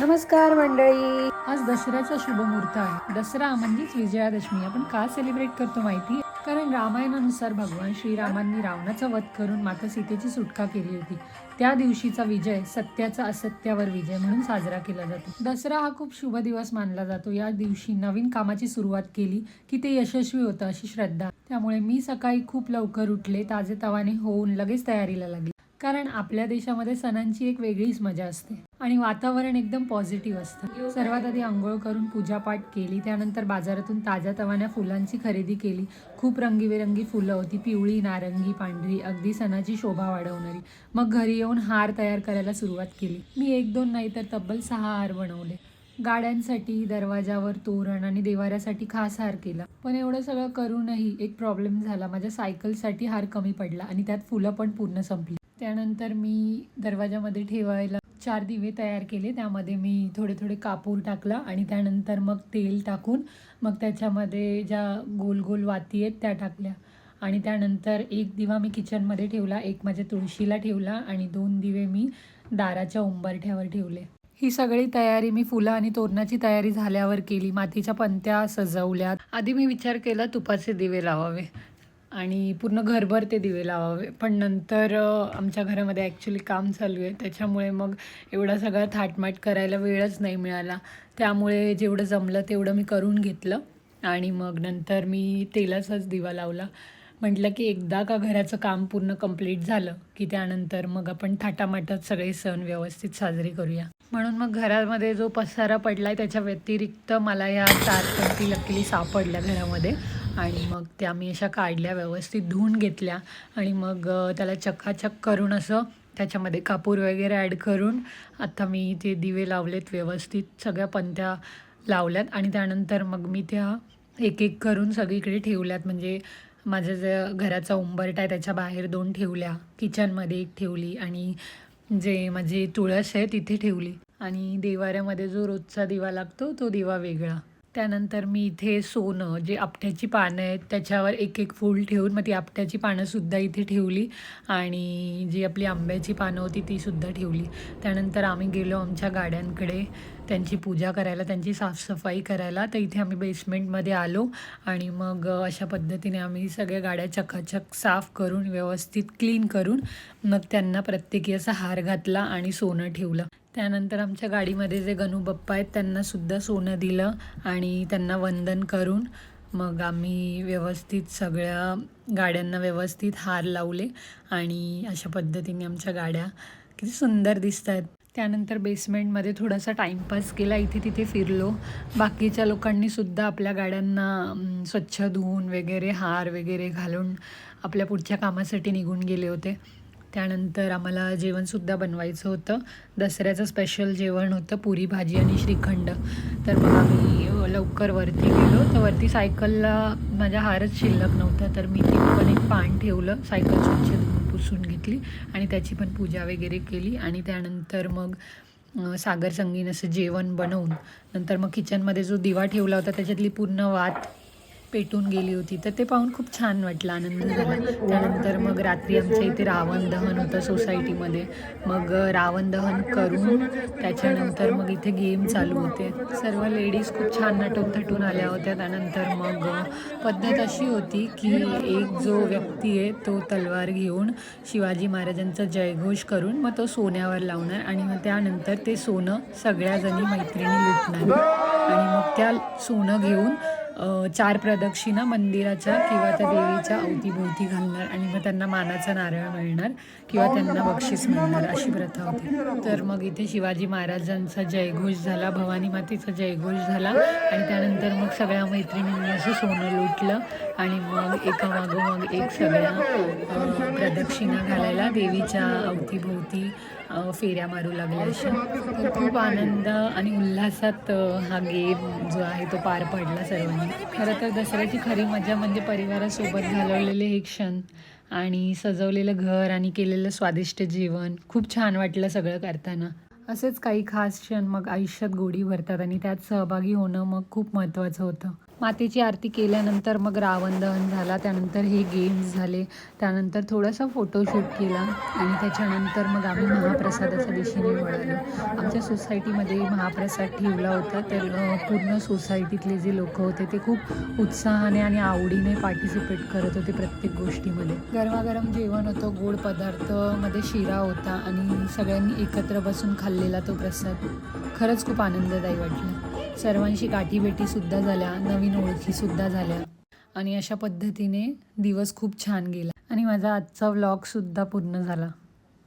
नमस्कार मंडळी. आज दसऱ्याचा शुभ मुहूर्त आहे. दसरा म्हणजेच विजयादशमी. आपण का सेलिब्रेट करतो माहिती? कारण रामायणानुसार भगवान श्रीरामांनी रावणाचा वध करून माता सीतेची सुटका केली होती. त्या दिवशीचा विजय सत्याचा असत्यावर विजय म्हणून साजरा केला जातो. दसरा हा खूप शुभ दिवस मानला जातो. या दिवशी नवीन कामाची सुरुवात केली की ते यशस्वी होतं अशी श्रद्धा. त्यामुळे मी सकाळी खूप लवकर उठले ताजे तवाने होऊन लगेच तयारीला लागली. कारण आपल्या देशामध्ये सणांची एक वेगळीच मजा असते. आणि वातावरण एकदम पॉझिटिव्ह असतं. सर्वात आधी आंघोळ करून पूजापाठ केली त्यानंतर बाजारातून ताज्या तवान्या फुलांची खरेदी केली. खूप रंगीबेरंगी फुलं होती पिवळी नारंगी पांढरी अगदी सणाची शोभा वाढवणारी. मग घरी येऊन हार तयार करायला सुरुवात केली. मी एक दोन नाही तर तब्बल सहा हार बनवले. गाड्यांसाठी दरवाजावर तोरण आणि देवाऱ्यासाठी खास हार केला. पण एवढं सगळं करूनही एक प्रॉब्लेम झाला. माझ्या सायकलसाठी हार कमी पडला आणि त्यात फुलं पण पूर्ण संपली. त्यानंतर मी दरवाजामध्ये ठेवायला चार दिवे तयार केले. त्यामध्ये मी थोडे थोडे कापूर टाकला आणि त्यानंतर मग तेल टाकून मग त्याच्यामध्ये ज्या गोल गोल वाती आहेत त्या टाकल्या. आणि त्यानंतर एक दिवा मी किचनमध्ये ठेवला एक माझ्या तुळशीला ठेवला आणि दोन दिवे मी दाराच्या उंबरठ्यावर ठेवले. ही सगळी तयारी मी फुलं आणि तोरणाची तयारी झाल्यावर केली. मातीच्या पंत्या सजवल्या आधी मी विचार केला तुपाचे दिवे लावावे. आणि पूर्ण घरभर ते दिवे लावावे. पण नंतर आमच्या घरामध्ये ॲक्च्युली काम चालू आहे. त्याच्यामुळे मग एवढा सगळा थाटमाट करायला वेळच नाही मिळाला. त्यामुळे जेवढं जमलं तेवढं मी करून घेतलं. आणि मग नंतर मी तेलाचाच दिवा लावला. म्हटलं की एकदा का घराचं काम पूर्ण कंप्लीट झालं की त्यानंतर मग आपण थाटामाटात सगळे सण व्यवस्थित साजरे करूया. म्हणून मग घरामध्ये जो पसारा पडला आहे त्याच्या व्यतिरिक्त मला ह्या चार पंक्ती लकीली सापडल्या घरामध्ये. आणि मग त्या मी अशा काढल्या व्यवस्थित धुवून घेतल्या आणि मग त्याला चकाचक करून असं त्याच्यामध्ये कापूर वगैरे ॲड करून आता मी ते दिवे लावलेत व्यवस्थित सगळ्या पंत्या लावल्यात आणि त्यानंतर मग मी त्या एक एक करून सगळीकडे ठेवल्यात. म्हणजे माझं जे घराचा उंबरटा आहे त्याच्या बाहेर दोन ठेवल्या किचनमध्ये एक ठेवली आणि जे माझी तुळस आहे तिथे ठेवली. आणि देवाऱ्यामध्ये जो रोजचा दिवा लागतो तो दिवा वेगळा. त्यानंतर मी इथे सोनं जे आपट्याची पानं आहेत त्याच्यावर एक एक फूल ठेवून मग ती आपट्याची पानंसुद्धा इथे ठेवली. आणि जी आपली आंब्याची पानं होती तीसुद्धा ठेवली. त्यानंतर आम्ही गेलो आमच्या गाड्यांकडे त्यांची पूजा करायला त्यांची साफसफाई करायला. तर इथे आम्ही बेसमेंटमध्ये आलो आणि मग अशा पद्धतीने आम्ही सगळ्या गाड्या चकाचक साफ करून व्यवस्थित क्लीन करून मग त्यांना प्रत्येकी असा हार घातला आणि सोनं ठेवलं. त्यानंतर आमच्या गाडीमध्ये जे गणू बाप्पा आहेत त्यांनासुद्धा सोनं दिलं आणि त्यांना वंदन करून मग आम्ही व्यवस्थित सगळ्या गाड्यांना व्यवस्थित हार लावले आणि अशा पद्धतीने आमच्या गाड्या किती सुंदर दिसत आहेत त्यानंतर बेसमेंटमध्ये थोडासा टाईमपास केला इथे तिथे फिरलो. बाकीच्या लोकांनीसुद्धा आपल्या गाड्यांना स्वच्छ धुवून वगैरे हार वगैरे घालून आपल्या पुढच्या कामासाठी निघून गेले होते. त्यानंतर आम्हाला जेवणसुद्धा बनवायचं होतं. दसऱ्याचं स्पेशल जेवण होतं पुरी भाजी आणि श्रीखंड. तर मग आम्ही लवकर वरती गेलो. तर वरती सायकलला माझ्या हारच शिल्लक नव्हता. तर मी तिथे पण एक पान ठेवलं सायकल स्वच्छ धुवून पुसून घेतली आणि त्याची पण पूजा वगैरे केली. आणि त्यानंतर मग सागर संगीन असं जेवण बनवून नंतर मग किचनमध्ये जो दिवा ठेवला होता त्याच्यातली पूर्ण वात पेटून गेली होती. तर ते पाहून खूप छान वाटलं आनंद झाला त्यानंतर मग रात्री आमच्या इथे रावण दहन होतं सोसायटीमध्ये. मग रावण दहन करून त्याच्यानंतर मग इथे गेम चालू होते. सर्व लेडीज खूप छान नटून थटून आल्या होत्या. त्यानंतर मग पद्धत अशी होती की एक जो व्यक्ती आहे तो तलवार घेऊन शिवाजी महाराजांचा जयघोष करून मग तो सोन्यावर लावणार आणि मग त्यानंतर ते सोनं सगळ्याजणी मैत्रिणी लुटणार. आणि मग त्या सोनं घेऊन चार प्रदक्षिणा मंदिराच्या किंवा त्या देवीच्या अवतीभोवती घालणार आणि मग त्यांना मानाचा नारळ मिळणार किंवा त्यांना बक्षीस मिळणार अशी प्रथा होती. तर मग इथे शिवाजी महाराजांचा जयघोष झाला भवानी मातेचा जयघोष झाला आणि त्यानंतर मग सगळ्या मैत्रिणींनी असं सोनं लुटलं आणि मग एकामागोमाग एक सगळ्या प्रदक्षिणा घालायला देवीच्या अवतीभोवती फेऱ्या मारू लागल्या. अशा खूप आनंद आणि उल्हासात हा गेम जो आहे तो पार पडला सर्वांनी. खरं तर दसऱ्याची खरी मजा म्हणजे परिवारासोबत घालवलेले हे क्षण आणि सजवलेलं घर आणि केलेलं स्वादिष्ट जेवण. खूप छान वाटलं सगळं करताना. असेच काही खास क्षण मग आयुष्यात गोडी भरतात आणि त्यात सहभागी होणं मग खूप महत्त्वाचं होतं. मातेची आरती केल्यानंतर मग रावण दहन झाला त्यानंतर हे गेम्स झाले त्यानंतर थोडासा फोटोशूट केला आणि त्याच्यानंतर मग आम्ही महाप्रसादाच्या दिशेने वळालो. आमच्या सोसायटीमध्ये महाप्रसाद ठेवला होता तर पूर्ण सोसायटीतले जे लोक होते ते खूप उत्साहाने आणि आवडीने पार्टिसिपेट करत होते प्रत्येक गोष्टीमध्ये. गरमागरम जेवण होतं गोड पदार्थमध्ये शिरा होता आणि सगळ्यांनी एकत्र बसून खाल्लेला तो प्रसाद. खरंच खूप आनंददायी वाटला. सर्वांशी गाठीभेटीसुद्धा झाल्या नवीन ओळखीसुद्धा झाल्या. आणि अशा पद्धतीने दिवस खूप छान गेला. आणि माझा आजचा व्लॉगसुद्धा पूर्ण झाला.